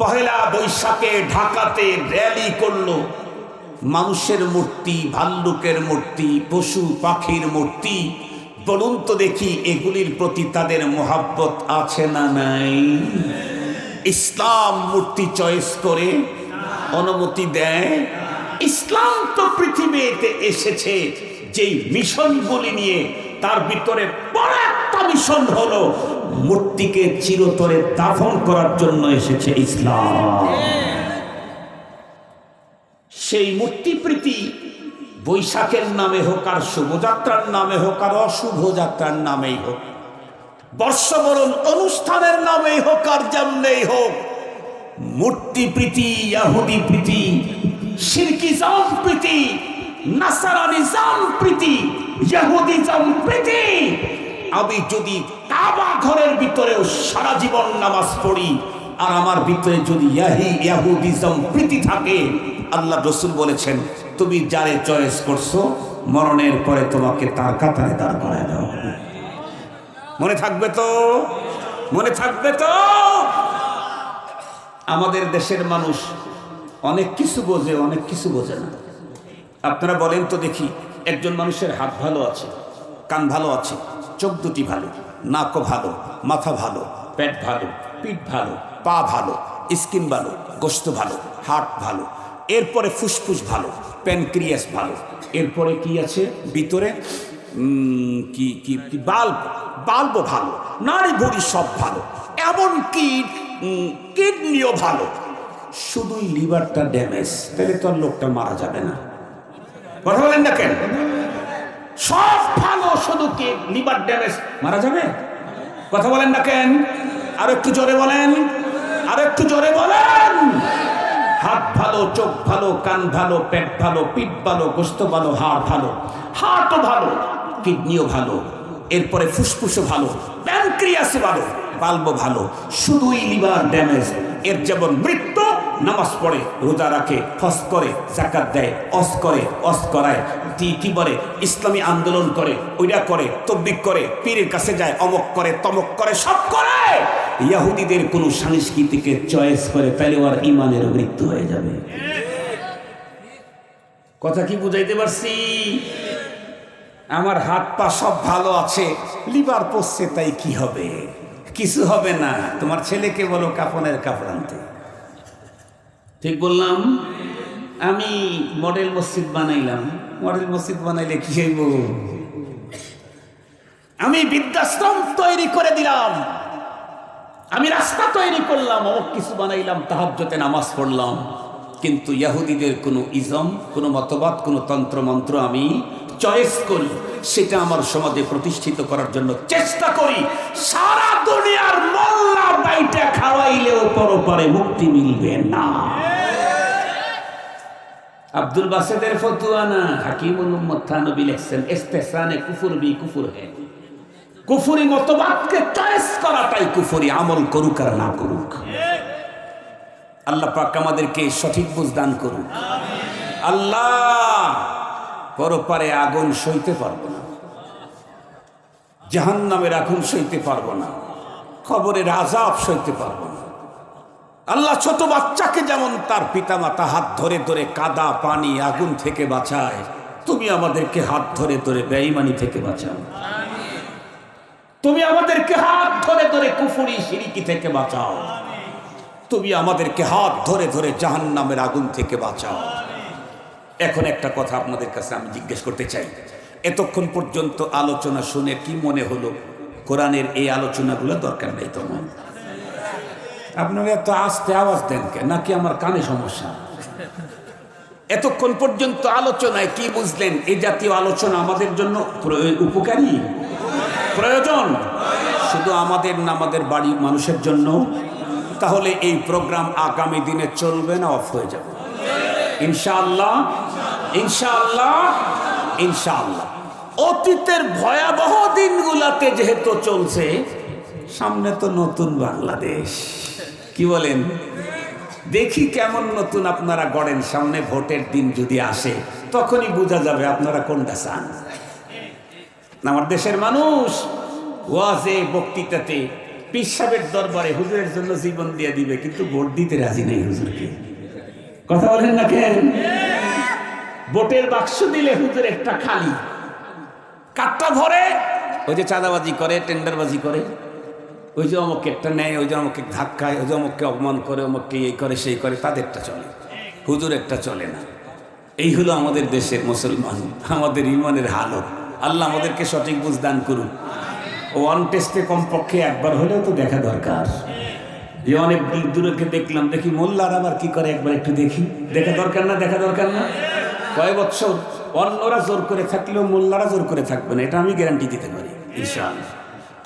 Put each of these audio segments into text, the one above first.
পহেলা বৈশাখে ঢাকাতে র্যালি করল। মানুষের মূর্তি, ভাল্লুকের মূর্তি, পশু পাখির মূর্তি। বলুন তো দেখি এগুলির প্রতি তাদের মোহাব্বত আছে না নাই? ইসলাম মূর্তি চয়েস করে অনুমতি দেয়। ইসলাম তো পৃথিবীতে এসেছে, যেই মিশনগুলি নিয়ে তার ভিতরে বড় একটা মিশন হলো মূর্তিকে চিরতরে দাফন করার জন্য এসেছে ইসলাম। সেই মূর্তিপ্রীতি বৈশাখের নামে হোক আর শুভযাত্রার নামে হোক আর অশুভ যাত্রার নামেই হোক, বর্ষবরণ অনুষ্ঠানের নামেই হোক আর যেমনেই হোক, মূর্তি প্রীতি ইয়াহুদি প্রীতি সিরকিজম প্রীতি নাসারানিজম প্রীতি ইয়াহুদিজম প্রীতি আমি যদি কাবা ঘরের ভিতরেও সারা জীবন নামাজ পড়ি, আর আমার ভিতরে যদি প্রীতি থাকে, আল্লাহ রসুল বলেছেন, তুমি যারে চয়েস করছ, মরণের পরে তোমাকে তার কাতারে দাঁড় করায় দেওয়া। মনে থাকবে তো? মনে থাকবে তো? আমাদের দেশের মানুষ অনেক কিছু বোঝে, অনেক কিছু বোঝে না। আপনারা বলেন তো দেখি, একজন মানুষের হাত ভালো আছে, কান ভালো আছে। চোখ দুটি ভালো নাকও ভালো মাথা ভালো পেট ভালো পিঠ ভালো পা ভালো স্কিন ভালো গোস্ত ভালো হার্ট ভালো এরপরে ফুসফুস ভালো প্যানক্রিয়াস ভালো এরপরে কি আছে ভিতরে? কি কি কি বাল্ব বাল্বও ভালো নারী ভুড়ি সব ভালো এমনকি উম, কিডনিও ভালো। শুধুই লিভারটা ড্যামেজ তাহলে তো লোকটা মারা যাবে না। কথা বলেন না কেন? সব ভালো। শুধু কি লিভার ড্যামেজ মারা যাবে? কথা বলেন না কেন? আর একটু জোরে বলেন। আর একটু জোরে বলেন। হাত ভালো, চোখ ভালো, কান ভালো, পেট ভালো, পিঠ ভালো, গোস্ত ভালো, হাড় ভালো। হার্টও ভালো, কিডনিও ভালো। এরপরে ফুসফুসও ভালো। প্যানক্রিয়াসে ভালো। বাল্ব ভালো। শুধুই লিভার ড্যামেজ এর যেমন মৃত্যু নামাজ পড়ে, রোজা রাখে হস করে জাকাত দেয় অস করে অস করায় কি বলে ইসলামী আন্দোলন করে ওইটা করে তবলিক করে, পীরের কাছে যায়, অমক করে, তমক করে, সব করে। ইয়াহুদিদের কোনো সংস্কৃতিকে চয়েস করে তাহলে ওর ইমানের মৃত্যু হয়ে যাবে। কথা কি বুঝাইতে পারছি? আমার হাত পা সব ভালো আছে, লিভার পড়ছে, তাই কি হবে? কিছু হবে না। তোমার ছেলেকে বলো কাপনের কাপড় আনতে ঠিক বললাম? আমি মডেল মসজিদ বানাইলাম। মডেল মসজিদ বানাইলে কি হইব? আমি বৃদ্ধাশ্রম তৈরি করে দিলাম। আমি রাস্তা তৈরি করলাম, অমুক কিছু বানাইলাম, তাহাজ্জতে নামাজ পড়লাম। কিন্তু ইয়াহুদিদের কোনো ইজম, কোনো মতবাদ, কোনো তন্ত্রমন্ত্র আমি চয়েস করি, সেটা আমার সমাজে প্রতিষ্ঠিত করার জন্য চেষ্টা করি। সারা দুনিয়ার মোল্লা বাইটা খাওয়াইলেও পরপরে মুক্তি মিলবে না। আব্দুল বাসেদের ফতুয়া না। হাকিমুল উম্মদ লিখছেন ইস্তেসানে কুফুর বি কুফুর হে। কুফুরি মতবাদকে চয়েস করাটাই কুফুরি, আমল করুক আর না করুক। আল্লাহ পাক আমাদেরকে সঠিক বুঝ দান করুক। আল্লাহ পরপারে আগুন সইতে পারব না। জাহান্নামের আগুন সইতে পারব না। খবরের আজাব সইতে পারব না। আল্লাহ ছোট বাচ্চাকে যেমন তার পিতামাতা হাত ধরে ধরে কাদা, পানি, আগুন থেকে বাঁচায়, তুমি আমাদেরকে হাত ধরে ধরে বেঈমানি থেকে বাঁচাও। তুমি আমাদেরকে হাত ধরে ধরে কুফুরি, সিরিকি থেকে বাঁচাও। তুমি আমাদেরকে হাত ধরে ধরে জাহান নামের আগুন থেকে বাঁচাও। এখন একটা কথা আপনাদের কাছে আমি জিজ্ঞেস করতে চাই। এতক্ষণ পর্যন্ত আলোচনা শুনে কি মনে হলো? কোরআনের এই আলোচনাগুলো দরকার নেই তো না আপনারা এত আস্তে আওয়াজ দেন নাকি আমার কানে সমস্যা? এতক্ষণ পর্যন্ত আলোচনায় কি বুঝলেন? এই জাতীয় আলোচনা আমাদের জন্য উপকারী? প্রয়োজন? শুধু আমাদের না, আমাদের বাড়ির মানুষের জন্য। তাহলে এই প্রোগ্রাম আগামী দিনে চলবে না অফ হয়ে যাবে? ইনশাআল্লাহ? ইনশাআল্লাহ? ইনশাআল্লাহ। অতীতের ভয়াবহ দিনগুলাতে যেহেতু চলছে, সামনে তো নতুন বাংলাদেশ। কি বলেন? দেখি কেমন নতুন আপনারা গড়েন, সামনে ভোটের দিন যদি আসে, তখনই বোঝা যাবে আপনারা কোনটা চান। আমার দেশের মানুষ ওয়াজে, বক্তৃতাতে পিসাবের দরবারে হুজুরের জন্য জীবন দিয়ে দিবে, কিন্তু ভোট দিতে রাজি নেই হুজুরকে। কথা বলেন না কেন? ভোটের বাক্স দিলে হুজুর একটা খালি। কাটটা ভরে ওই যে চাঁদাবাজি করে, টেন্ডারবাজি করে। ওই যে অমুকেরটা নেয়, ওই যে অমুকে ধাক্কায়, ওই যে অমুককে অপমান করে, অমুককে এই করে, সেই করে, তাদেরটা চলে। হুজুর একটা চলে না। এই হলো আমাদের দেশের মুসলমান, আমাদের ইমানের হালত। আল্লাহ আমাদেরকে সঠিক বুঝ দান করুন ওয়ান টেস্টে কমপক্ষে একবার হলেও তো দেখা দরকার। যে অনেক দিক দূরকে দেখলাম, দেখি মোল্লার আবার কি করে, একবার একটু দেখি। দেখা দরকার না, দেখা দরকার না? কয় বছর অন্যরা জোর করে থাকলেও মোল্লারা জোর করে থাকবে না, এটা আমি গ্যারান্টি দিতে পারি, ইনশাআল্লাহ।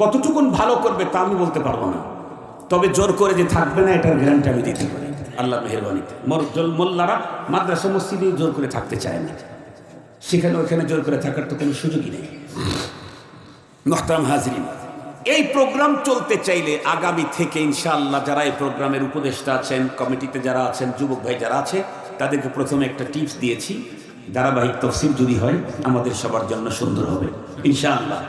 কতটুকুন ভালো করবে তা আমি বলতে পারব না। তবে জোর করে যে থাকবে না, এটার গ্যারান্টি আমি দিতে পারি। আল্লাহ মেহরবানিতে মোর- মোল্লারা মাদ্রাসা মসজিদে জোর করে থাকতে চায় না। সেখানে ওখানে জোর করে থাকার তো কোনো সুযোগই নেই। মোহতারাম হাজরিন, এই প্রোগ্রাম চলতে চাইলে আগামী থেকে ইনশাআল্লাহ যারা এই প্রোগ্রামের উপদেষ্টা আছেন, কমিটিতে যারা আছেন, যুবক ভাই যারা আছে, তাদেরকে প্রথমে একটা টিপস দিয়েছি। ধারাবাহিক তফসিল যদি হয়, আমাদের সবার জন্য সুন্দর হবে। ইনশাআল্লাহ।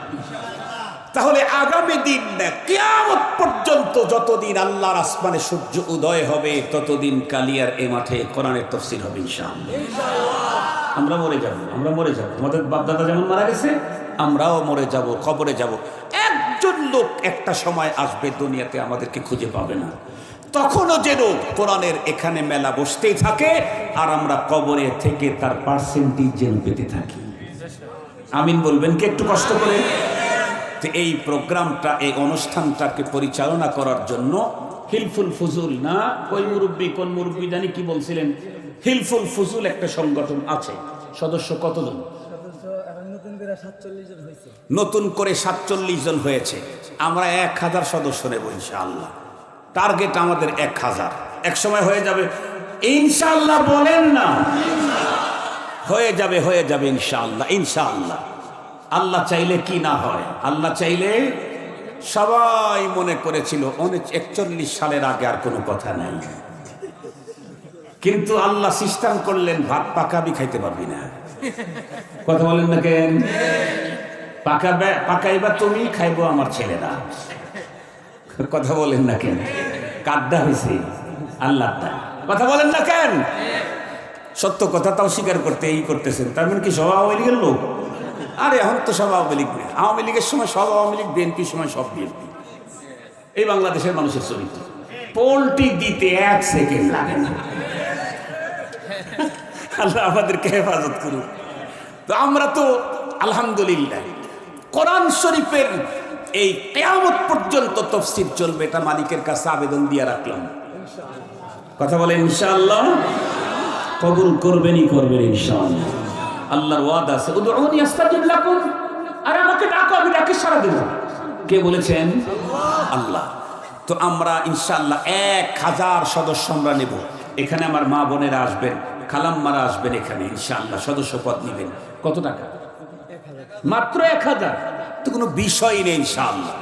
তাহলে আগামী দিন কিয়ামত পর্যন্ত যতদিন আল্লাহর আসমানে সূর্য উদয় হবে, ততদিন কালিয়ার এ মাঠে কোরআনের তফসিল হবে আমরা মরে যাব, আমরা মরে যাব। আমাদের বাপদাদা যেমন মারা গেছে, আমরাও মরে যাব, কবরে যাব। একজন লোক একটা সময় আসবে দুনিয়াতে আমাদেরকে খুঁজে পাবে না। তখনও যেন কোরআনের এখানে মেলা বসতেই থাকে, আর আমরা কবরে থেকে তার পার্সেন্টেজ যেন পেতে থাকি। আমিন বলবেন কি একটু কষ্ট করে? তো এই প্রোগ্রামটা এই অনুষ্ঠানটাকে পরিচালনা করার জন্য হিলফুল ফুজুল না? ওই মুরব্বী কোন মুরব্বী জানি কি বলছিলেন? হিলফুল ফুজুল একটা সংগঠন আছে। সদস্য কতজন? নতুন করে সাতচল্লিশ জন হয়েছে নতুন করে সাতচল্লিশ জন হয়েছে। আমরা এক হাজার সদস্য নেব ইনশাআল্লাহ। টার্গেট আমাদের এক হাজার। এক সময় হয়ে যাবে ইনশাআল্লাহ বলেন না। হয়ে যাবে হয়ে যাবে ইনশাআল্লাহ ইনশাআল্লাহ। আল্লাহ চাইলে কি না হয়? আল্লাহ চাইলে সবাই মনে করেছিল একচল্লিশ সালের আগে আর কোনো কথা নাই। কিন্তু আল্লাহ সিস্টেম করলেন, ভাত পাকাবি খাইতে পারবি না। কথা বলেন না কেন? পাকাবে পাকাইবা তুমি খাইবো আমার ছেলেরা। কথা বলেন না কেন? কাদ্দা হয়েছে আল্লাহ কথা বলেন না কেন? সত্য কথা তাও স্বীকার করতে, এই করতেছেন। তার মানে কি সব আওয়ামী লীগের লোক? আরে এখন তো সব আওয়ামী লীগ। আওয়ামী লীগের সময় সব আওয়ামী লীগ, বিএনপির সময় সব বিএনপি। এই বাংলাদেশের মানুষের চরিত্র। পোলটি দিতে এক সেকেন্ড লাগে না। আল্লাহ আমাদেরকে হেফাজত করুন তো আমরা তো, আলহামদুলিল্লাহ, কোরআন শরীফের এই কেয়ামত পর্যন্ত তফসির চলবে, এটা মালিকের কাছে আবেদন দিয়ে রাখলাম। কথা বলে ইনশাআল্লাহ? কবুল করবেনই করবেন ইনশাআল্লাহ। আল্লাহর ওয়াদা আছে, উদউনি আস্তাজিব লাকুম। আর আমাকে ডাকো, আমি ডাকে সারা দেব। কে বলেছেন? আল্লাহ। তো আমরা ইনশাআল্লাহ এক হাজার সদস্য আমরা নেব। এখানে আমার মা বোনেরা আসবেন, খালাম্মারা আসবেন এখানে ইনশাআল্লাহ, সদস্য পদ নেবেন। কত টাকা? মাত্র এক হাজার। তো কোনো বিষয় নেই ইনশাআল্লাহ।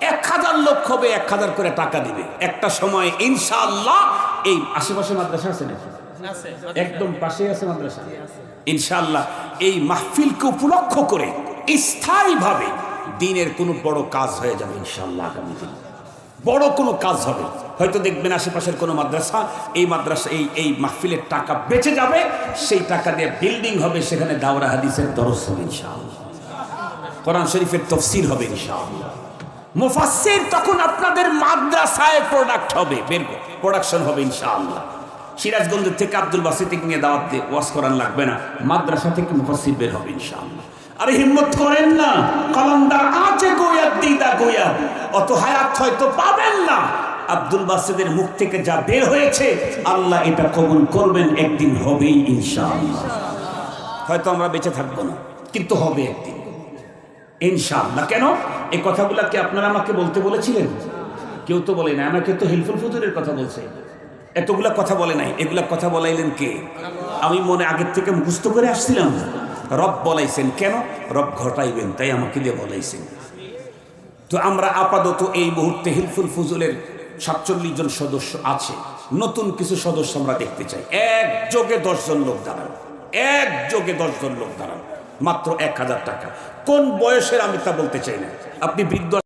এক হাজার লোক হবে, এক হাজার করে টাকা দিবে। একটা সময় ইনশাআল্লাহ এই আশেপাশে মাদ্রাসা আছে নাকি? একদম পাশে আছে মাদ্রাসা। ইনশাআল্লাহ এই মাহফিলকে উপলক্ষ করে স্থায়ীভাবে দিনের কোনো বড় কাজ হয়ে যাবে ইনশাআল্লাহ আগামী দিন। বড় কোনো কাজ হবে। হয়তো দেখবেন আশেপাশের কোনো মাদ্রাসা এই মাদ্রাসা এই এই মাহফিলের টাকা বেঁচে যাবে সেই টাকা দিয়ে বিল্ডিং হবে সেখানে দাওরা হাদিসের দরস হবে ইনশাআল্লাহ। কোরআন শরীফের তফসির হবে ইনশাআল্লাহ। মুফাসসির তখন আপনাদের মাদ্রাসায় প্রোডাক্ট হবে বের প্রোডাকশন হবে ইনশাআল্লাহ। সিরাজগঞ্জ থেকে আব্দুল বাসিতিক নিয়ে দাওয়াত দিয়ে ওয়াজ করান লাগবে না। মাদ্রাসা থেকে মুফাসসির বের হবে ইনশাআল্লাহ। আরে হিম্মত করেন না। কলমদার আছে গোয়া, দিদা গোয়া। অত হায়াত হয়তো পাবেন না। আব্দুল বাসিদের মুখ থেকে যা বের হয়েছে, আল্লাহ এটা কবুল করবেন, একদিন হবেই ইনশাআল্লাহ। হয়তো আমরা বেঁচে থাকব না, কিন্তু হবে একদিন। ইনশাআল্লাহ। কেন? এই কথাগুলা কি আপনারা আমাকে বলতে বলেছিলেন? কেউ তো বলে না আমাকে তো হেলফুল ফুতুরের কথা বলছে। এতগুলা কথা বলে নাই। এগুলা কথা বলাইলেন কে? আমি মনে আগের থেকে মুখস্থ করে আসছিলাম। রব বলাইছেন, কেন? রব ঘটাইবেন, তাই আমাকে দিয়ে বলাইছেন। তো আমরা আপাতত এই মুহূর্তে হিলফুল ফুজুলের সাতচল্লিশ জন সদস্য আছে। নতুন কিছু সদস্য আমরা দেখতে চাই। একযোগে দশজন লোক দাঁড়ান। একযোগে দশজন লোক দাঁড়ান। মাত্র এক হাজার টাকা। কোন বয়সের আমি তা বলতে চাই না। আপনি বৃদ্ধ